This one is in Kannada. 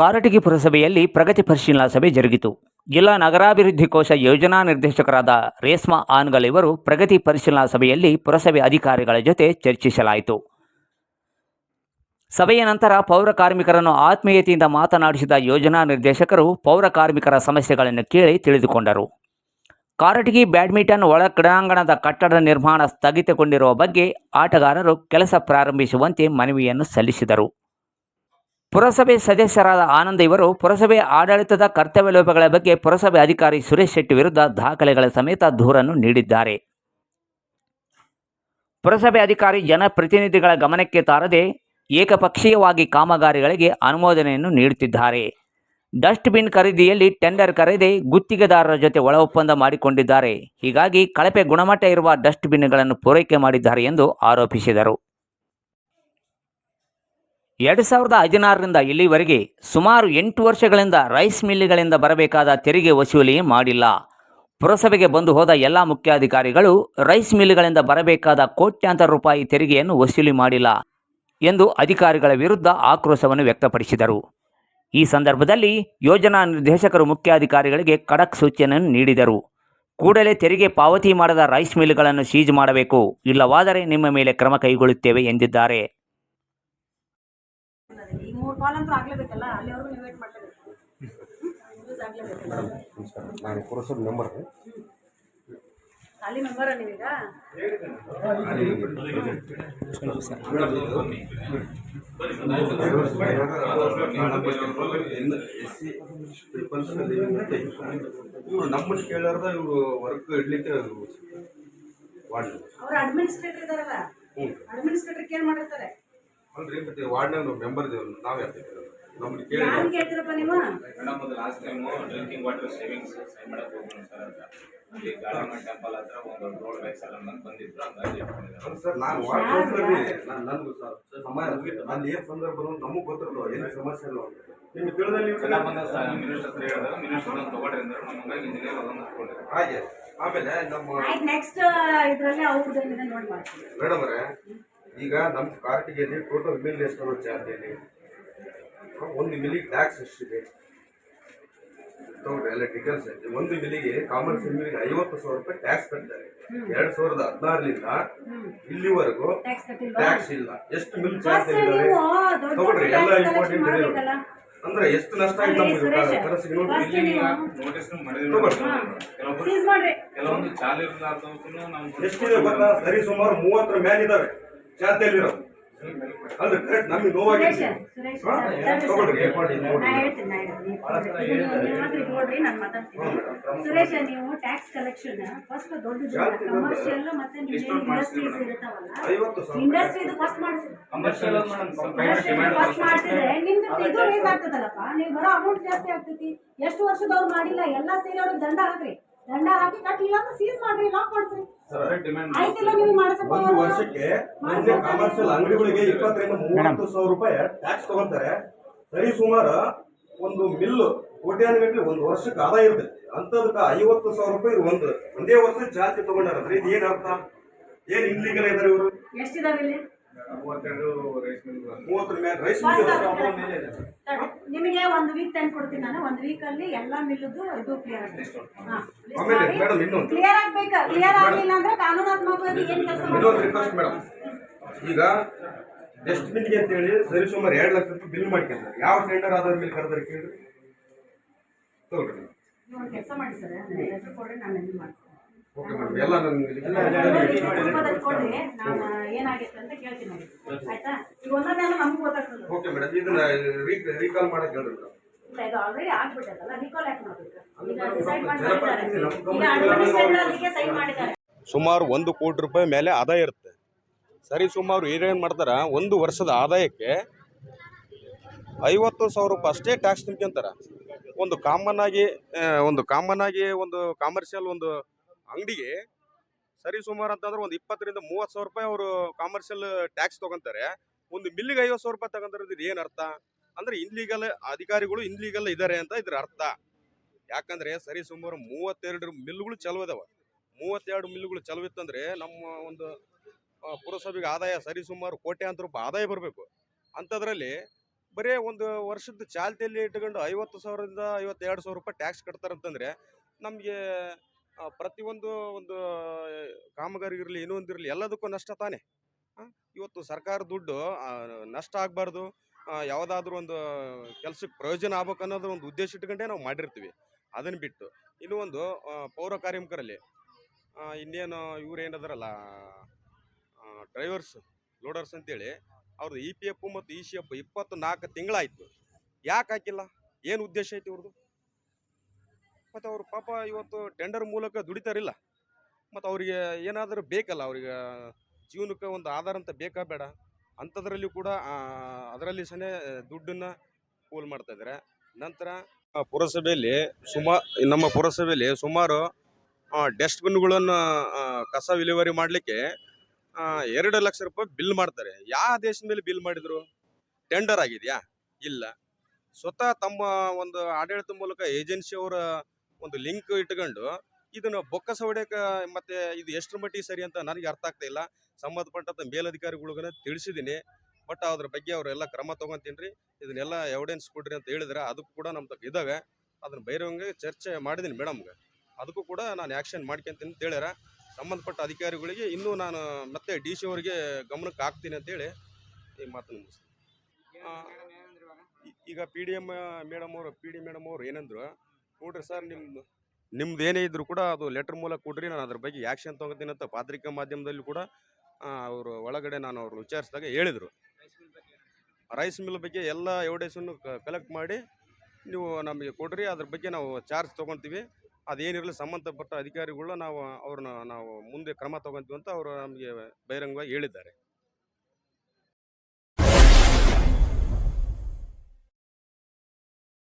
ಕಾರಟಗಿ ಪುರಸಭೆಯಲ್ಲಿ ಪ್ರಗತಿ ಪರಿಶೀಲನಾ ಸಭೆ ಜರುಗಿತು. ಜಿಲ್ಲಾ ನಗರಾಭಿವೃದ್ಧಿ ಕೋಶ ಯೋಜನಾ ನಿರ್ದೇಶಕರಾದ ರೇಸ್ಮಾ ಆನ್ಗಲ್ ಇವರು ಪ್ರಗತಿ ಪರಿಶೀಲನಾ ಸಭೆಯಲ್ಲಿ ಪುರಸಭೆ ಅಧಿಕಾರಿಗಳ ಜೊತೆ ಚರ್ಚಿಸಲಾಯಿತು. ಸಭೆಯ ನಂತರ ಪೌರ ಕಾರ್ಮಿಕರನ್ನು ಆತ್ಮೀಯತೆಯಿಂದ ಮಾತನಾಡಿಸಿದ ಯೋಜನಾ ನಿರ್ದೇಶಕರು ಪೌರ ಕಾರ್ಮಿಕರ ಸಮಸ್ಯೆಗಳನ್ನು ಕೇಳಿ ತಿಳಿದುಕೊಂಡರು. ಕಾರಟಗಿ ಬ್ಯಾಡ್ಮಿಂಟನ್ ಒಳ ಕ್ರೀಡಾಂಗಣದ ಕಟ್ಟಡ ನಿರ್ಮಾಣ ಸ್ಥಗಿತಗೊಂಡಿರುವ ಬಗ್ಗೆ ಆಟಗಾರರು ಕೆಲಸ ಪ್ರಾರಂಭಿಸುವಂತೆ ಮನವಿಯನ್ನು ಸಲ್ಲಿಸಿದರು. ಪುರಸಭೆ ಸದಸ್ಯರಾದ ಆನಂದ್ ಇವರು, ಪುರಸಭೆ ಆಡಳಿತದ ಕರ್ತವ್ಯ ಲೋಪಗಳ ಬಗ್ಗೆ ಪುರಸಭೆ ಅಧಿಕಾರಿ ಸುರೇಶ್ ಶೆಟ್ಟಿ ವಿರುದ್ಧ ದಾಖಲೆಗಳ ಸಮೇತ ದೂರನ್ನು ನೀಡಿದ್ದಾರೆ. ಪುರಸಭೆ ಅಧಿಕಾರಿ ಜನಪ್ರತಿನಿಧಿಗಳ ಗಮನಕ್ಕೆ ತಾರದೆ ಏಕಪಕ್ಷೀಯವಾಗಿ ಕಾಮಗಾರಿಗಳಿಗೆ ಅನುಮೋದನೆಯನ್ನು ನೀಡುತ್ತಿದ್ದಾರೆ. ಡಸ್ಟ್ಬಿನ್ ಖರೀದಿಯಲ್ಲಿ ಟೆಂಡರ್ ಕರೆದೇ ಗುತ್ತಿಗೆದಾರರ ಜೊತೆ ಒಳ ಒಪ್ಪಂದ ಮಾಡಿಕೊಂಡಿದ್ದಾರೆ. ಹೀಗಾಗಿ ಕಳಪೆ ಗುಣಮಟ್ಟ ಇರುವ ಡಸ್ಟ್ಬಿನ್ಗಳನ್ನು ಪೂರೈಕೆ ಮಾಡಿದ್ದಾರೆ ಎಂದು ಆರೋಪಿಸಿದರು. ಎರಡು ಸಾವಿರದ ಹದಿನಾರರಿಂದ ಇಲ್ಲಿವರೆಗೆ ಸುಮಾರು ಎಂಟು ವರ್ಷಗಳಿಂದ ರೈಸ್ ಮಿಲ್ಗಳಿಂದ ಬರಬೇಕಾದ ತೆರಿಗೆ ವಸೂಲಿ ಮಾಡಿಲ್ಲ. ಪುರಸಭೆಗೆ ಬಂದು ಹೋದ ಎಲ್ಲ ಮುಖ್ಯಾಧಿಕಾರಿಗಳು ರೈಸ್ ಮಿಲ್ಗಳಿಂದ ಬರಬೇಕಾದ ಕೋಟ್ಯಾಂತರ ರೂಪಾಯಿ ತೆರಿಗೆಯನ್ನು ವಸೂಲಿ ಮಾಡಿಲ್ಲ ಎಂದು ಅಧಿಕಾರಿಗಳ ವಿರುದ್ಧ ಆಕ್ರೋಶವನ್ನು ವ್ಯಕ್ತಪಡಿಸಿದರು. ಈ ಸಂದರ್ಭದಲ್ಲಿ ಯೋಜನಾ ನಿರ್ದೇಶಕರು ಮುಖ್ಯಾಧಿಕಾರಿಗಳಿಗೆ ಖಡಕ್ ಸೂಚನೆಯನ್ನು ನೀಡಿದರು. ಕೂಡಲೇ ತೆರಿಗೆ ಪಾವತಿ ಮಾಡದ ರೈಸ್ ಮಿಲ್ಗಳನ್ನು ಸೀಜ್ ಮಾಡಬೇಕು, ಇಲ್ಲವಾದರೆ ನಿಮ್ಮ ಮೇಲೆ ಕ್ರಮ ಕೈಗೊಳ್ಳುತ್ತೇವೆ ಎಂದಿದ್ದಾರೆ. ಈ ಮೂರು ಕಾಲ್ ಅಂತೂ ಆಗ್ಲೇಬೇಕಲ್ಲ? ಅಲ್ಲಿವರೆಗೂ ನೀವು ವೇಟ್ ಮಾಡ್ಲೇಬೇಕು. ಯೂಸ್ ಆಗ್ಲೇಬೇಕಲ್ಲ ನಮಸ್ಕಾರ. ನಾನು ಪುರಸಭೆ ಮೆಂಬರ್ ಅಲ್ಲಿ ಮೆಂಬರ ನೀವೀಗ? ಇವರು ನಮ್ಮನ್ನು ಕೇಳಾರ್ದ ಇವರು ವರ್ಕ್ ಇಡ್ಲಿಕ್ಕೆ ವಾರ್ಡ್ ಅವ್ರ ಅಡ್ಮಿನಿಸ್ಟ್ರೇಟರ್ ಇದಾರಲ್ಲ ಅಡ್ಮಿನಿಸ್ಟ್ರೇಟರ್ ಕೇರ್ ಮಾಡಿರ್ತಾರೆ? ಅಲ್ರಿ ಮತ್ತೆ ವಾರ್ಡ್ನಾಗ ಮೆಂಬರ್ ಇದೇವ್ ನಾವು ಕೇಳಿ ಕೇಳ್ತಿರಪ್ಪ ನೀವು? ಮೇಡಮ್ ಅದು last time drinking water savings sign ಮಾಡಕ್ಕೆ ಹೋಗೋಣ ಸರ್ ಅಂತ. ಅಲ್ಲಿ ಗಾಳಮ್ಮ ಟೆಂಪಲ್ ಹತ್ರ ಒಂದು ರೋಡ್ ವೇಕ್ಸಲ್ ಅಂತ ಬಂದಿದ್ರು ಹಂಗಾಗಿ ಸರ್ ನಾನು ವಾರ್ಡ್ ನಾನು ನನಗೂ ಸರ್ ಸಮಯ ಅಲ್ಲಿ ಏನು ಸಂದರ್ಭ ನಮಗೆ ಗೊತ್ತಿರೋದು ಏನು ಸಮಸ್ಯೆ ಇಲ್ಲ ತಿಳಿದಲ್ಲಿ ಮಿನಿಸ್ಟರ್ ಹತ್ರ ಹೇಳಿದಾಗ ಮಿನಿಸ್ಟರ್ ತಗೊಳ್ರಿ ಅಂದ್ರೆ ನಮ್ಮ ಇಂಜಿನಿಯರ್ ಅದನ್ನು ಹಾಗೆ. ಆಮೇಲೆ ನಮ್ಮ ನೆಕ್ಸ್ಟ್ ಇದರಲ್ಲಿ ಅವ್ರದ್ದು ಏನಿದೆ ನೋಡಿ ಮಾಡ್ತೀವಿ ಮೇಡಮ್ ಅವರೇ ಈಗ ನಮ್ಮ ಕಾರ್ಟಿಗೆಯಲ್ಲಿ ಟೋಟಲ್ ಬಿಲ್ ಎಷ್ಟು ಚಾರ್ಜಲ್ಲಿ ಒಂದು ಮಿಲಿಗೆ ಟ್ಯಾಕ್ಸ್ ಎಷ್ಟಿದೆ? ತಗೊಂಡ್ರೆ ಎಲ್ಲ ಡೀಟೇಲ್ಸ್ ಐತೆ ಒಂದು ಮಿಲಿಗೆ ಕಾಮನ್ ಮಿಲ್ಲಿಗೆ ಐವತ್ತು ಸಾವಿರ ರೂಪಾಯಿ ಟ್ಯಾಕ್ಸ್ ಕಟ್ತಾರೆ. ಎರಡ್ ಸಾವಿರದ ಹದಿನಾರರಿಂದ ಇಲ್ಲಿವರೆಗೂ ಟ್ಯಾಕ್ಸ್ ಇಲ್ಲ. ಎಷ್ಟು ಮಿಲ್ ಚಾರ್ಜ್ ತಗೊಂಡ್ರೆ ಎಲ್ಲ ಇಂಪಾರ್ಟೆಂಟ್ ಅಂದ್ರೆ ಎಷ್ಟು ನಷ್ಟ ಆಯ್ತು ಕೆಲವೊಂದು ಎಷ್ಟಿದೆ ಗೊತ್ತಾ? ಸರಿ ಸುಮಾರು ಮೂವತ್ತರ ಮೇಲೆ ಇದಾವೆ. ಚಾರ್ಜಲ್ಲಿರೋ ಅಂದ್ರೆ ಕರೆಕ್ಟ್ ನಮಗೆ ನೋವಾಗಿದೆ ಸುರೇಶ್ ನೀವು ಮಾತ್ರ ನಾನು ಮಾತಾಡ್ತೀನಿ. ಸುರೇಶ್ ನೀವು ಟ್ಯಾಕ್ಸ್ ಕಲೆಕ್ಷನ್ ಫಸ್ಟ್ ದೊಡ್ಡ. ಕಮರ್ಷಿಯಲ್ ಮತ್ತೆ ಇಂಡಸ್ಟ್ರೀಸ್ ಮಾಡ್ಸಿದ್ರಿ ಇಂಡಸ್ಟ್ರೀಸ್ ಫಸ್ಟ್ ಮಾಡಿಸಿ ಫಸ್ಟ್ ಮಾಡಿಸಿದ್ರೆ ನಿಮ್ದು ಇದು ರೇಸ್ ಆಗ್ತದಲ್ಲಪ್ಪ. ನೀವು ಬರೋ ಅಮೌಂಟ್ ಜಾಸ್ತಿ ಆಗ್ತೈತಿ. ಎಷ್ಟು ವರ್ಷದವ್ರು ಮಾಡಿಲ್ಲ ಎಲ್ಲ ಸೇರಿ ಅವ್ರಿಗೆ ದಂಡ ಹಾಕ್ರಿ. ದಂಡ ಹಾಕಿ ಕಟ್ಟಿಲ್ಲ ಅಂತ ಸೀಸ್ ಮಾಡ್ರಿ ಲಾಕ್ ಕೊಡ್ಸಿ ಡಿಮ್ಯಾಂಡ್ ಆಯ್ತಿಲ್ಲ ನೀವು ಮಾಡಸಪ್ಪ ಒಂದು ವರ್ಷಕ್ಕೆ ಒಂದೇ ಕಮರ್ಷಿಯಲ್ ಅಂಗಡಿಗಳಿಗೆ ಇಪ್ಪತ್ತರಿಂದ ಮೂವತ್ತು ಸಾವಿರ ರೂಪಾಯಿ ಟ್ಯಾಕ್ಸ್ ತಗೊಂತಾರೆ ಸರಿ ಸುಮಾರು ಒಂದು ಮಿಲ್ ಕೋಟ್ಯಾನುಗಟ್ಟಲೆ ಒಂದು ವರ್ಷಕ್ಕೆ ಆದಾಯ ಇರ್ತೈತಿ. ಅಂತದಕ್ಕೆ ಐವತ್ತು ಸಾವಿರ ರೂಪಾಯಿ ಒಂದು. ಒಂದೇ ವರ್ಷ ಜಾಸ್ತಿ ತಗೊಂಡಾರ ಅಂದ್ರೆ ಇದು ಏನ್ ಅರ್ಥ? ಏನ್ ಇನ್ಲೀಗಲ್ ಇದಾರೆ ಇವರು? ಎಷ್ಟಿದಾವೆ ಇಲ್ಲಿ? ನಿಮಗೆ ಒಂದು ವೀಕ್ ಟೈಮ್ ಕೊಡ್ತೀನಿ ನಾನು. ಒಂದು ವೀಕ್ ಅಲ್ಲಿ ಎಲ್ಲಾ ಮಿಲ್ಲದು ಇದು ಕ್ಲಿಯರ್ ಇನ್ನೊಂದು. ಕ್ಲಿಯರ್ ಆಗ್ಬೇಕು? ಕ್ಲಿಯರ್ ಆಗ್ಲಿಲ್ಲ ಅಂದ್ರೆ ಕಾನೂನಾತ್ಮಕವಾಗಿ ಏನ್ ಕೆಲಸ ಮೇಡಮ್ ಈಗ ಡಸ್ಟ್ಬಿನ್ಗೆ ಅಂತೇಳಿ ಸರಿ ಸುಮಾರು ಎರಡು ಲಕ್ಷ ರೂಪಾಯಿ ಬಿಲ್ ಮಾಡ್ಕೊಂಡ್ರೆ. ಯಾವ ಟೆಂಡರ್ ಆಧಾರ ಮೇಲೆ ಕರೆದ್ರೆ ಕೇಳಿ ತಗೊಳ್ರಿ ಕೆಲಸ ಮಾಡಿ ಸರ್. ಕೊಡ್ರಿ ನಾನು ಮಾಡ್ತೀನಿ. ಓಕೆ ಮೇಡಮ್ ಎಲ್ಲ ಓಕೆ ಮೇಡಮ್ ಇದನ್ನ ರೀಕಾಲ್ ಹೇಳ್ರಿ ಮೇಡಮ್. ಇದು ಆಲ್ರೆಡಿ ಆಗ್ಬಿಟ್ಟದಲ್ಲ ರಿಕಾಲ್ ಯಾಕೆ ಮಾಡ್ಬೇಕು? ಸುಮಾರು ಒಂದು ಕೋಟಿ ರೂಪಾಯಿ ಮೇಲೆ ಆದಾಯ ಇರುತ್ತೆ. ಸರಿ ಸುಮಾರು ಏನೇನು ಮಾಡ್ತಾರ? ಒಂದು ವರ್ಷದ ಆದಾಯಕ್ಕೆ ಐವತ್ತು ಸಾವಿರ ರೂಪಾಯಿ ಅಷ್ಟೇ ಟ್ಯಾಕ್ಸ್ ತುಂಬ್ಕೊಂತಾರ. ಒಂದು ಕಾಮನ್ ಆಗಿ ಒಂದು ಕಾಮನ್ ಆಗಿ ಒಂದು ಕಾಮರ್ಷಿಯಲ್ ಒಂದು ಅಂಗಡಿಗೆ ಸರಿ ಸುಮಾರು ಅಂತಂದ್ರೆ ಒಂದು ಇಪ್ಪತ್ತರಿಂದ ಮೂವತ್ತು ಸಾವಿರ ರೂಪಾಯಿ ಅವರು ಕಾಮರ್ಷಿಯಲ್ ಟ್ಯಾಕ್ಸ್ ತಗೊಂತಾರೆ. ಒಂದು ಮಿಲ್ಲಿಗೆ ಐವತ್ತು ಸಾವಿರ ರೂಪಾಯಿ ತಗೊಂತಾರೆ ಇದು ಏನು ಅರ್ಥ? ಅಂದ್ರೆ ಇನ್ಲೀಗಲ್ ಅಧಿಕಾರಿಗಳು ಇನ್ಲೀಗಲ್ ಇದ್ದಾರೆ ಅಂತ ಇದ್ರ ಅರ್ಥ. ಯಾಕಂದ್ರೆ ಸರಿ ಸುಮಾರು ಮೂವತ್ತೆರಡು ಮಿಲ್ಗಳು ಚಲೋ ಇದಾವೆ. ಮೂವತ್ತೆರಡು ಮಿಲ್ಗಳು ಚಲವಿತ್ತಂದ್ರೆ ನಮ್ಮ ಒಂದು ಪುರಸಭೆಗೆ ಆದಾಯ ಸರಿ ಸರಿಸುಮಾರು ಕೋಟ್ಯಾಂತರ ರೂಪಾಯಿ ಆದಾಯ ಬರಬೇಕು. ಅಂಥದ್ರಲ್ಲಿ ಬರೀ ಒಂದು ವರ್ಷದ ಚಾಲ್ತಿಯಲ್ಲಿ ಇಟ್ಕೊಂಡು ಐವತ್ತು ಸಾವಿರದಿಂದ ಐವತ್ತೆರಡು ಸಾವಿರ ರೂಪಾಯಿ ಟ್ಯಾಕ್ಸ್ ಕಟ್ತಾರಂತಂದರೆ ನಮಗೆ ಪ್ರತಿಯೊಂದು ಒಂದು ಕಾಮಗಾರಿ ಇರಲಿ ಒಂದಿರಲಿ ಎಲ್ಲದಕ್ಕೂ ನಷ್ಟ ತಾನೇ? ಇವತ್ತು ಸರ್ಕಾರ ದುಡ್ಡು ನಷ್ಟ ಆಗಬಾರ್ದು ಯಾವುದಾದ್ರೂ ಒಂದು ಕೆಲಸಕ್ಕೆ ಪ್ರಯೋಜನ ಆಗ್ಬೇಕು ಅನ್ನೋದು ಒಂದು ಉದ್ದೇಶ ಇಟ್ಕೊಂಡೇ ನಾವು ಮಾಡಿರ್ತೀವಿ. ಅದನ್ನು ಬಿಟ್ಟು, ಇನ್ನೂ ಒಂದು ಪೌರ ಕಾರ್ಮಿಕರಲ್ಲಿ ಇನ್ನೇನು ಇವ್ರು ಡ್ರೈವರ್ಸ್, ಲೋಡರ್ಸ್ ಅಂತೇಳಿ ಅವ್ರದ್ದು ಇ ಪಿ ಎಫ್ ಮತ್ತು ಇ ಸಿ ಎಫ್ ಇಪ್ಪತ್ತು ನಾಲ್ಕು ತಿಂಗಳಾಯಿತು. ಯಾಕೆ ಹಾಕಿಲ್ಲ? ಏನು ಉದ್ದೇಶ ಐತಿ ಇವ್ರದ್ದು ಮತ್ತು ಅವರು ಪಾಪ ಇವತ್ತು ಟೆಂಡರ್ ಮೂಲಕ ದುಡಿತಾರಿಲ್ಲ. ಮತ್ತು ಅವರಿಗೆ ಏನಾದರೂ ಬೇಕಲ್ಲ, ಅವರಿಗೆ ಜೀವನಕ್ಕೆ ಒಂದು ಆಧಾರ ಅಂತ ಬೇಕಾ ಬೇಡ. ಅಂಥದ್ರಲ್ಲಿ ಕೂಡ ಅದರಲ್ಲಿ ಸಹ ದುಡ್ಡನ್ನು ಪೋಲ್ ಮಾಡ್ತಾ ಇದ್ದಾರೆ. ನಂತರ ಪುರಸಭೆಯಲ್ಲಿ ಸುಮಾ, ನಮ್ಮ ಪುರಸಭೆಯಲ್ಲಿ ಸುಮಾರು ಡಸ್ಟ್ಬಿನ್ಗಳನ್ನು ಕಸ ವಿಲೇವಾರಿ ಮಾಡಲಿಕ್ಕೆ ಎರಡು ಲಕ್ಷ ರೂಪಾಯಿ ಬಿಲ್ ಮಾಡ್ತಾರೆ. ಯಾವ ದೇಶದ ಮೇಲೆ ಬಿಲ್ ಮಾಡಿದ್ರು? ಟೆಂಡರ್ ಆಗಿದೆಯಾ? ಇಲ್ಲ. ಸ್ವತಃ ತಮ್ಮ ಒಂದು ಆಡಳಿತ ಮೂಲಕ ಏಜೆನ್ಸಿ ಅವರ ಒಂದು ಲಿಂಕ್ ಇಟ್ಕೊಂಡು ಇದನ್ನ ಬೊಕ್ಕಸ ಹೊಡೆಯಕ ಮತ್ತೆ ಇದು ಎಷ್ಟರ ಮಟ್ಟಿಗೆ ಸರಿ ಅಂತ ನನಗೆ ಅರ್ಥ ಆಗ್ತಾ ಇಲ್ಲ. ಸಂಬಂಧಪಟ್ಟಂತ ಮೇಲಧಿಕಾರಿಗಳಿಗೂ ತಿಳಿಸಿದ್ದೀನಿ ಬಟ್ ಅದ್ರ ಬಗ್ಗೆ ಅವರೆಲ್ಲ ಕ್ರಮ ತಗೊಂತೀನಿ ರೀ ಇದನ್ನೆಲ್ಲ ಎವಿಡೆನ್ಸ್ ಕೊಡ್ರಿ ಅಂತ ಹೇಳಿದ್ರೆ. ಅದಕ್ಕೂ ಕೂಡ ನಮ್ಮ ಇದಾವೆ. ಅದನ್ನ ಬೈರೋಂಗೆ ಚರ್ಚೆ ಮಾಡಿದ್ದೀನಿ ಮೇಡಮ್ಗೆ ಅದಕ್ಕೂ ಕೂಡ ನಾನು ಆ್ಯಕ್ಷನ್ ಮಾಡ್ಕೊಂತೀನಿ ಅಂತ ಹೇಳ್ಯಾರ. ಸಂಬಂಧಪಟ್ಟ ಅಧಿಕಾರಿಗಳಿಗೆ ಇನ್ನೂ ನಾನು ಮತ್ತೆ ಡಿ ಸಿ ಅವರಿಗೆ ಗಮನಕ್ಕೆ ಹಾಕ್ತೀನಿ ಅಂತೇಳಿ ಈ ಮಾತನ್ನು ಮುಗಿಸ್ತೀನಿ. ಈಗ ಪಿ ಡಿ ಎಂ ಮೇಡಮ್ ಅವರು ಪಿ ಡಿ ಮೇಡಮ್ ಅವರು ಏನಂದ್ರು ನೋಡ್ರಿ ಸರ್ ನಿಮ್ದು. ನಿಮ್ದು ಏನೇ ಇದ್ರು ಕೂಡ ಅದು ಲೆಟರ್ ಮೂಲಕ ಕೊಡ್ರಿ ನಾನು ಅದ್ರ ಬಗ್ಗೆ ಆ್ಯಕ್ಷನ್ ತೊಗೋತೀನಿ ಅಂತ ಪತ್ರಿಕಾ ಮಾಧ್ಯಮದಲ್ಲಿ ಕೂಡ ಅವರು ಒಳಗಡೆ ನಾನು ಅವ್ರನ್ನ ವಿಚಾರಿಸಿದಾಗ ಹೇಳಿದರು. ರೈಸ್ ಮಿಲ್ ಬಗ್ಗೆ ಎಲ್ಲ ಎವಿಡೆನ್ಸನ್ನು ಕಲೆಕ್ಟ್ ಮಾಡಿ ನೀವು ನಮಗೆ ಕೊಡ್ರಿ ಅದ್ರ ಬಗ್ಗೆ ನಾವು ಚಾರ್ಜ್ ತೊಗೊತೀವಿ. ಅದೇನಿರಲಿ ಸಂಬಂಧಪಟ್ಟ ಅಧಿಕಾರಿಗಳನ್ನ ನಾವು ಅವ್ರನ್ನ ನಾವು ಮುಂದೆ ಕ್ರಮ ತೊಗೊತೀವಿ ಅಂತ ಅವರು ನಮಗೆ ಬಹಿರಂಗವಾಗಿ ಹೇಳಿದ್ದಾರೆ.